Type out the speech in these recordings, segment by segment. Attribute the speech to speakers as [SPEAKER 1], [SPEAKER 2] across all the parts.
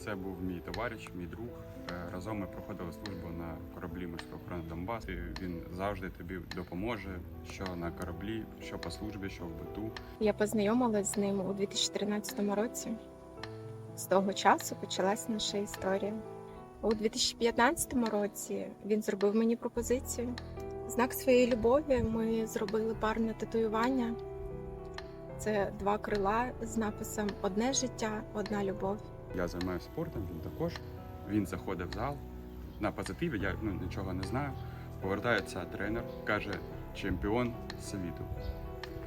[SPEAKER 1] Це був мій товариш, мій друг. Е, Разом ми проходили службу на кораблі морської охорони Донбас. Він завжди тобі допоможе, що на кораблі, що по службі, що в биту.
[SPEAKER 2] Я познайомилась з ним у 2013 році. З того часу почалась наша історія. У 2015 році він зробив мені пропозицію. Знак своєї любові ми зробили парне татуювання. Це два крила з написом Одне життя, одна любов.
[SPEAKER 1] Я займаюся спортом, він також. Він заходить в зал на позитиві, я ну, нічого не знаю. Повертається тренер, каже чемпіон світу.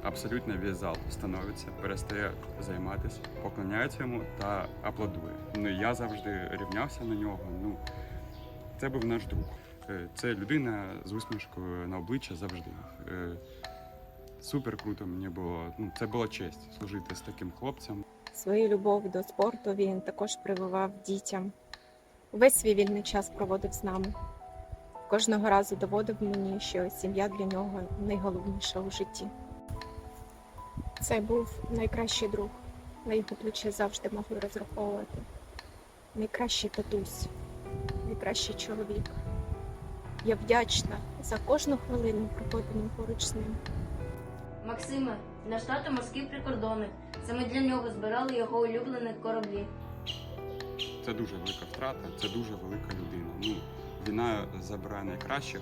[SPEAKER 1] Абсолютно весь зал становиться, перестає займатися, поклоняється йому та аплодує. Ну я завжди рівнявся на нього. Ну це був наш друг. Е, Це людина з усмішкою на обличчя завжди. Супер круто мені було. Ну це була честь служити з таким хлопцем.
[SPEAKER 2] Свою любов до спорту він також прививав дітям. Весь свій вільний час проводив з нами. Кожного разу доводив мені, що сім'я для нього найголовніша у житті. Це був найкращий друг. На його плече завжди могли розраховувати. Найкращий татусь, найкращий чоловік. Я вдячна за кожну хвилину, проведену поруч з ним.
[SPEAKER 3] Максиме, наш тато морський прикордонник. Саме для нього збирали його улюблені кораблі.
[SPEAKER 1] Це дуже велика втрата, це дуже велика людина. Ну, війна забирає найкращих,